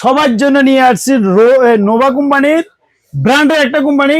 সবার জন্য নিয়ে আসছি নোভা কোম্পানির ব্র্যান্ডের একটা company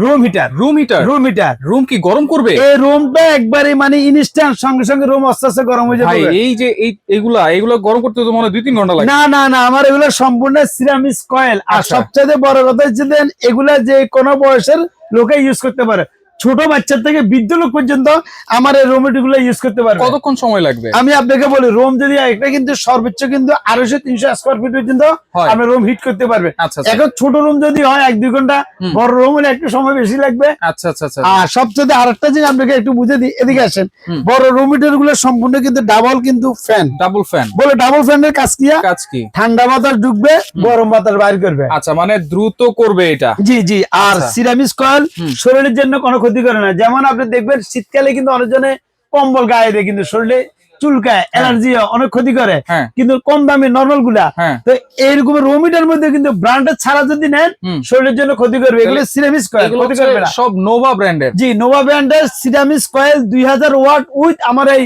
room heater room heater room heater room কি গরম করবে? এই রুমটা একবারে মানে ইনস্ট্যান্ট সঙ্গে সঙ্গে রুম আস্তে আস্তে গরম হয়ে যাবে। এই যে এই এইগুলা এগুলো গরম করতে তো মনে দুই তিন ঘণ্টা লাগে। না না না আমার এগুলো সম্পূর্ণ সিরামিক্স কয়েল আর আচ্ছা। সবচেয়ে বড় কথা হচ্ছে এগুলা যে কোনো বয়সের লোকে ইউজ করতে পারে। ছোট বাচ্চার থেকে বৃদ্ধ লোক পর্যন্ত আমার এই রুমগুলো ইউজ করতে পারবে। কতক্ষণ সময় লাগবে? আমি আপনাকে বলি রুম যদি একটা কিন্তু সর্বোচ্চ কিন্তু আড়াইশো তিনশো স্কোয়ার ফিট পর্যন্ত। আপনি রুম হিট করতে পারবে। আচ্ছা আচ্ছা। এখন ছোট রুম যদি হয় এক দুই ঘণ্টা বড় রুম হলে একটু সময় বেশি লাগবে। আচ্ছা আচ্ছা আচ্ছা আর সবচেয়ে আরেকটা জিনিস আপনাকে একটু বুঝে দিই এদিকে আসেন। বড় রুম হিটারগুলো সম্পূর্ণ কিন্তু ডাবল কিন্তু ফ্যান ডাবল ফ্যান বলে ডাবল ফ্যানের কাজ কি? কাজ কি? ঠান্ডা বাতাস ঢুকবে গরম বাতাস বাইর করবে। আচ্ছা মানে দ্রুত করবে এটা। জি জি। আর আচ্ছা। সিরামিক্স কয়েল শরীরের জন্য কোনো ক্ষতি করে না। যেমন আপনি দেখবেন শীতকালে কিন্তু অনেকজনে কম্বল গায়ে দেয় কিন্তু শরীরে চুলকায় এনার্জি অনেক ক্ষতি করে। হ্যাঁ। কিন্তু কম দামি নর্মালগুলা। হ্যাঁ। তো এইরকম রোমিটার মধ্যে কিন্তু ব্র্যান্ডের ছাড়া যদি নেন শরীরের জন্য ক্ষতি করবে। এগুলো সিরামিস কয়েল ক্ষতি করবে না। সব নোভা ব্র্যান্ডের জি নোভা ব্র্যান্ডের সিরামিস কয়েল দুই হাজার ওয়াট উইথ আমার এই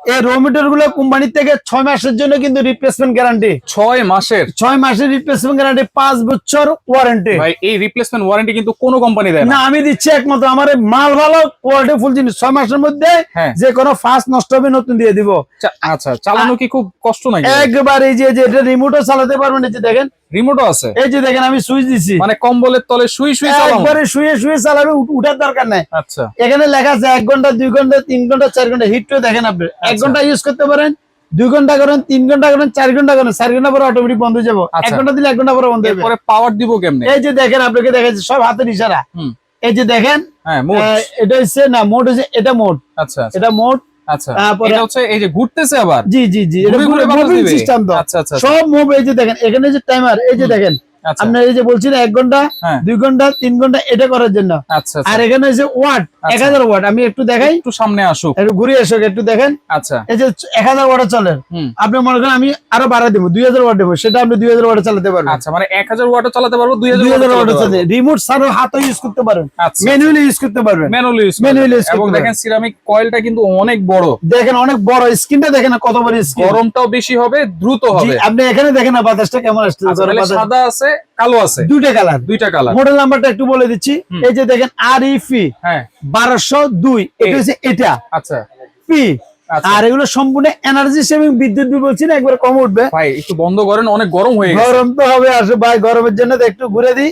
এই রোমিটারগুলো কোম্পানির থেকে ছয় মাসের জন্য কিন্তু রিপ্লেসমেন্ট গ্যারান্টি ছয় মাসের? ছয় মাসের রিপ্লেসমেন্ট গ্যারান্টি পাঁচ বছর ওয়ারেন্টি ভাই এই রিপ্লেসমেন্ট ওয়ারেন্টি কিন্তু কোনো কোম্পানি দেয় না। আমি দিচ্ছি একমাত্র আমার মাল ভালো কোয়ালিটি ফুল জিনিস। ছয় মাসের মধ্যে হ্যাঁ। যে কোনো ফাস্ট নষ্ট হবে নতুন দিয়ে দিব। আচ্ছা চালানো কি খুব কষ্ট নাকি? একবার এই যে যে এটা রিমোটও চালাতে পারবেন এই যে দেখেন রিমোটও আছে। এই যে দেখেন আমি সুইচ দিছি। মানে কম্বলের তলে শুই শুই চালানো একবারে শুয়ে শুয়ে চালাবে উঠ- উঠার দরকার নাই। আচ্ছা। এখানে লেখা আছে এক ঘণ্টা দুই ঘণ্টা তিন ঘণ্টা চার ঘণ্টা। হিটও দেখেন আপনি। এক আচ্ছা। ঘণ্টা ইউজ করতে পারেন দুই ঘণ্টা করেন তিন ঘণ্টা করেন চার ঘণ্টা করেন। চার ঘণ্টা পরে অটোমেটিক বন্ধ হয়ে যাব। এক আচ্ছা। ঘণ্টা দিলে এক ঘণ্টা পরে বন্ধ হবে এরপরে পাওয়ার দিব কেমনে? এই যে দেখেন আপনাকে দেখাচ্ছি সব হাতের ইশারা। হুম। এই যে দেখেন হ্যাঁ আহ, এটা হচ্ছে না মোড হচ্ছে এটা মোড আচ্ছা আচ্ছা, এটা মোড আচ্ছা। তারপরে- এটা হচ্ছে এই যে ঘুরতেছে আবার? জি জি জি এটা? সিস্টেম তো। আচ্ছা আচ্ছা আচ্ছা, সব মুভ এই যে দেখেন এখানে যে টাইমার এই যে দেখেন আপনার এই যে বলছি না এক ঘণ্টা হ্যাঁ। দুই ঘণ্টা তিন ঘণ্টা এটা করার জন্য। আচ্ছা আচ্ছা। আর এখানে হচ্ছে ওয়াট আচ্ছা। এক হাজার ওয়াট আমি একটু দেখাই। একটু সামনে আসুক। একটু ঘুরে এসো একটু দেখেন। আচ্ছা। এই যে এক হাজার ওয়াটে চলে। আপনি মনে করেন আমি আরও বাড়া দেবো দুই হাজার ওয়াট দেবো সেটা আপনি দুই হাজার ওয়াটে চালাতে পারবেন। আচ্ছা মানে এক হাজার ওয়াটও চালাতে পারব দুই হাজার ওয়াটে চালাতে রিমোট ছাড়াও হাতও ইউজ করতে আচ্ছা। ম্যানুয়ালি ইউজ করতে পারবেন। ম্যানুয়ালি ইউজ Manually use এবং দেখেন সিরামিক কয়েলটা কিন্তু অনেক বড়। দেখেন অনেক বড়। স্ক্রিনটা দেখেন কত বড় স্ক্রিন গরমটাও বেশি হবে দ্রুত হবে। আপনি এখানে দেখেন না বাতাসটা কেমন আসছে আচ্ছা, সাদা আছে কালো আছে। দুইটা কালার। দুইটা কালার। মডেল নাম্বারটা একটু বলে দিচ্ছি। এই যে দেখেন আর ইফি হ্যাঁ। বারোশো দুই। এটা হচ্ছে এটা। আচ্ছা। পি আচ্ছা। আর এগুলো সম্পূর্ণ এনার্জি সেভিং বিদ্যুৎ বিল বলছি না একবার কম উঠবে। ভাই একটু বন্ধ করেন অনেক গরম হয়ে গেছে। গরম তো হবে আসলে ভাই গরমের জন্য তো একটু ঘুরে দিই।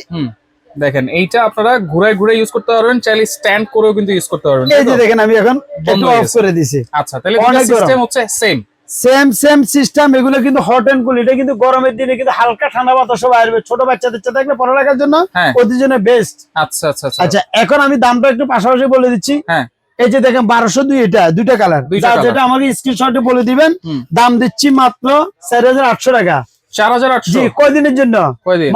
দেখেন এইটা আপনারা ঘুরায় ঘুরে ইউজ করতে পারবেন চাইলে স্ট্যান্ড করেও কিন্তু ইউজ করতে পারবেন এই যে দেখেন আমি এখন বন্ধ একটু অফ করে দিছি। আচ্ছা তাহলে সিস্টেম হচ্ছে সেম সেম সেম সিস্টেম এগুলো কিন্তু হট এন্ড কুল এটা কিন্তু গরমের দিনে কিন্তু হালকা ঠান্ডা বাতাস আসবে ছোট বাচ্চাদের সাথে থাকলে পড়ালেখার জন্য হ্যাঁ। ওদের জন্য বেস্ট আচ্ছা আচ্ছা আচ্ছা। আচ্ছা এখন আমি দামটা একটু পাশাপাশি বলে দিচ্ছি। হ্যাঁ। এই যে দেখেন বারোশো দুই এটা দুইটা কালার যেটা আমাকে স্ক্রিনশটে বলে দিবেন দাম দিচ্ছি মাত্র চার হাজার আটশো টাকা। চার হাজার আটশো। জি কয়দিনের জন্য?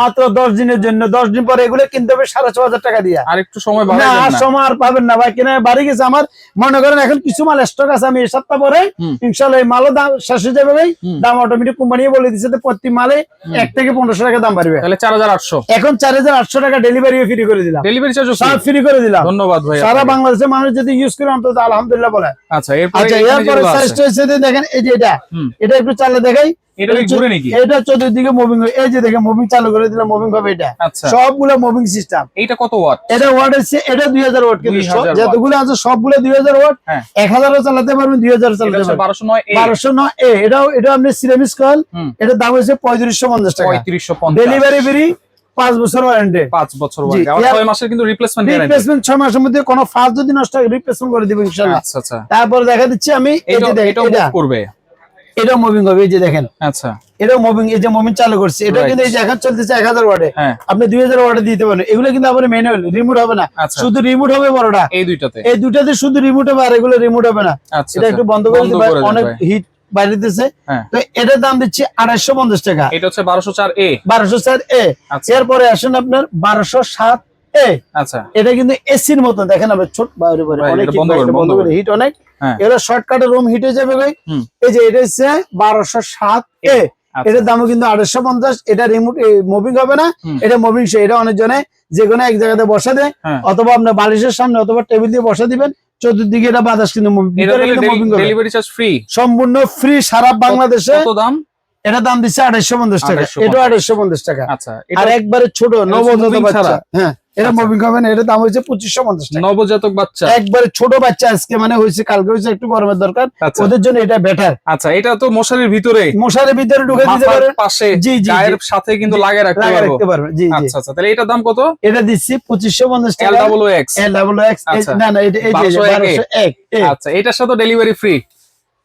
মাত্র দশ দিনের জন্য। দশ দিন পরে এগুলো কিনতে হবে সাড়ে ছ হাজার টাকা দিয়া। আর একটু সময় না বাড়াই আর দেন না। সময় আর পাবেন না। ভাই কিনা বাড়ি গেছে আমার। মনে করেন এখন কিছু মাল স্টক আছে আমি এই সপ্তাহ পরে ইনশাল্লাহ এই মালও দাম শেষ হয়ে যাবে ভাই। দাম অটোমেটিক কোম্পানি বলে দিচ্ছে প্রতি মালে এক থেকে পনেরোশো টাকা দাম বাড়বে। তাহলে চার হাজার আটশো। এখন চার হাজার আটশো টাকা ডেলিভারি ফ্রি করে দিলাম। ডেলিভারি চার্জ সব ফ্রি করে দিলাম। ধন্যবাদ ভাই সারা বাংলাদেশের মানুষ যদি ইউজ করে অন্তত আলহামদুলিল্লাহ বলে। আচ্ছা এরপরে আচ্ছা দেখেন এই যে এটা। এটা একটু চালে দেখাই। এটা ঘুরে নাকি? এটা চতুর্দিকে মুভিং এই যে দেখেন মুভিং চালু করে দিলাম মুভিং হবে এটা। মুভিং সিস্টেম এইটা কত ওয়াট এটা ওয়াট আছে এটা দুই হাজার ওয়াট কিন্তু যতগুলো আছে সবগুলো দুই হাজার ওয়াট। এক হাজারও চালাতে পারবেন দুই হাজার এটা চালাতে পারবেন। বারোশো নয় এ। বারোশো নয় এ। এটাও এটা আপনি সিরামিস কয়েল হুম। দাম হচ্ছে পঁয়ত্রিশশো পঞ্চাশ টাকা। ডেলিভারি ফ্রি পাঁচ বছর ওয়ারেন্টি পাঁচ বছর ছয় মাসের কিন্তু রিপ্লেসমেন্ট রিপ্লেসমেন্ট ছয় মাসের মধ্যে কোনো ফাস্ট যদি নষ্ট হয় রিপ্লেসমেন্ট করে দিব আচ্ছা আচ্ছা। তারপর দেখা দিচ্ছি আমি এটা। এটা করবে। এটাও মুভিং হবে এই যে দেখেন। আচ্ছা। এটাও মুভিং এই যে মুভিং চালু করছে এটা কিন্তু এই যে এখন চলতেছে এক হাজার ওয়াটে। হ্যাঁ। আপনি দুই হাজার ওয়াটে দিতে পারেন। এগুলো কিন্তু ম্যানুয়াল রিমোট হবে না। আচ্ছা। শুধু রিমোট হবে বড়টা। এই দুইটাতে? এই দুটাতে শুধু রিমোট হবে আর এগুলো রিমোট হবে না। আচ্ছা এটা আচ্ছা। একটু বন্ধ করে দিতে অনেক হিট বাইরেতেছে হ্যাঁ। তো এটার দাম দিচ্ছি আড়াইশো পঞ্চাশ টাকা। এটা হচ্ছে বারোশো চার এ বারোশো চার এ এরপরে আসেন আপনার বারোশো সাত আচ্ছা। এটা কিন্তু এসির মতো দেখেন ছোট বাইরে বাইরে অনেক বন্ধ করে হিট অনেক। হ্যাঁ। এগুলো শর্টকাটে রুম হিট হয়ে যাবে ভাই। এই যে এটা হচ্ছে বারোশো সাত এ আচ্ছা। এটার দামও কিন্তু আড়াইশো পঞ্চাশ এটা রিমোট মুভিং হবে না। এটা মুভিং এটা অনেক জনে যে কোনো এক জায়গাতে বসা দেয়। হ্যাঁ। অথবা আপনার বালিশের সামনে অথবা টেবিল দিয়ে বসা দিবেন। চতুর্দিকে এটা বাতাস কিন্তু। ডেলিভারি চার্জ ফ্রি সম্পূর্ণ ফ্রি সারা বাংলাদেশে। কত দাম? এটা দাম দিচ্ছে আড়াইশো পঞ্চাশ টাকা। 2850 এটা আড়াইশো পঞ্চাশ টাকা। আচ্ছা আর একবারে ছোট বাচ্চা। হ্যাঁ। এটা। মুভিং হবে এটা দাম হচ্ছে পঁচিশশো পঞ্চাশ নবজাতক বাচ্চা। একবারে ছোট বাচ্চা আজকে মানে হয়েছে কালকে হয়েছে একটু গরমের দরকার। আচ্ছা। ওদের জন্য এটা বেটার আচ্ছা এটা তো মশারির ভিতরে। মশারের ভিতরে ঢুকে দিতে পারে পাশে জি, জি, গায়ের সাথে কিন্তু লাগিয়ে রাখতে লাগা পারব। রাখতে পারবে জি জি। আচ্ছা আচ্ছা তাহলে এটার দাম কত? এটা দিচ্ছি পঁচিশশো পঞ্চাশ এল টাকা double X L double X. না না এটা এই যে 1201 বারোশো এক এক। আচ্ছা এটার সাথে ডেলিভারি ফ্রি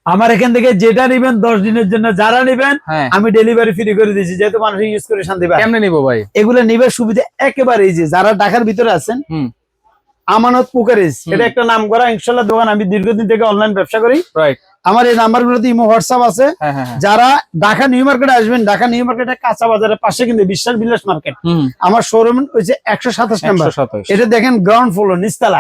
আমার এখান থেকে যেটা নিবেন দশ দিনের জন্য যারা নিবেন হ্যাঁ। আমি ডেলিভারি ফ্রি করে দিয়েছি যেহেতু মানুষ ইউজ করে শান্তি পায়। কেমনে নিবো ভাই? এগুলো নিবে সুবিধা একেবারে এই যে যারা ঢাকার ভিতরে আছেন আমানত পুকারিস এটা একটা নাম করা ইনশাল্লাহ দোকান আমি দীর্ঘদিন থেকে অনলাইন ব্যবসা করি। রাইট আমার এই নাম্বার গুলোতে ইমো হোয়াটসঅ্যাপ আছে। হ্যাঁ হ্যাঁ হ্যাঁ। যারা ঢাকা নিউ মার্কেটে আসবেন ঢাকা নিউ মার্কেটে কাঁচা বাজারের পাশে কিন্তু বিশ্বাস বিলাস মার্কেট। আমার শোরুম হচ্ছে একশো সাতাশ নাম্বার। এটা দেখেন গ্রাউন্ড ফ্লোর নিচতলা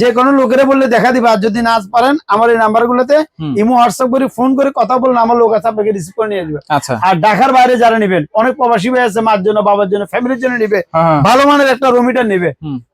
যে কোনো লোকেরা বললে দেখা দিবা আর যদি না পারেন আমার এই নাম্বার গুলোতে ইমো হোয়াটসঅ্যাপ করে ফোন করে কথা বলুন আমার লোক আছে আপনাকে রিসিভ করে নিয়ে আসবে। আচ্ছা। আর ঢাকার বাইরে যারা নিবেন অনেক প্রবাসী ভাই আছে মার জন্য বাবার জন্য ফ্যামিলির জন্য নিবে। ভালো মানের একটা রুমিটার নিবে।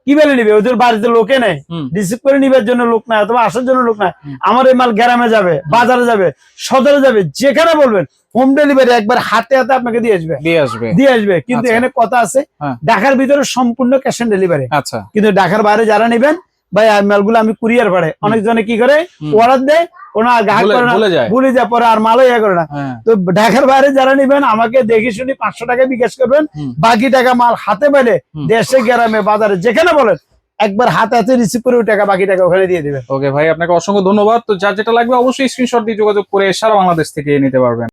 কি বেলে নিবে? ওদের বাড়িতে লোকে নেই। রিসিভ করে নিবার জন্য লোক নাই অথবা আসার জন্য লোক নাই। আমার এই মাল গ্রামে যাবে। বাজারে যাবে সদরে যাবে যেখানে বলবেন হোম ডেলিভারি একবার হাতে হাতে আপনাকে দিয়ে আসবে। দিয়ে আসবে। দিয়ে আসবে। কিন্তু আচ্ছা। এখানে কথা আছে হ্যাঁ। ঢাকার ভিতরে সম্পূর্ণ ক্যাশ অন ডেলিভারি আচ্ছা। কিন্তু ঢাকার বাইরে যারা নেবেন ভাই মালগুলো আমি কুরিয়ার পারে অনেক জনে কি করে। অর্ডার দেয় কোনো আর গ্রাহক করে না ভুলে যায়। ভুলে পরে আর মালও ইয়ে করে না। হ্যাঁ। তো ঢাকার বাইরে যারা নিবেন আমাকে দেখে শুনি পাঁচশো টাকা বিকাশ করবেন বাকি টাকা মাল হাতে পেলে দেশে গ্রামে বাজারে যেখানে বলেন একবার হাত আছে রিসিভ করে ওই টাকা, বাকি টাকা ওখানে দিয়ে দেবে ওকে ভাই, আপনাকে অসংখ্য ধন্যবাদ। তো যার যেটা লাগবে, অবশ্যই স্ক্রিনশট দিয়ে যোগাযোগ করে সারা বাংলাদেশ থেকে নিতে পারবেন।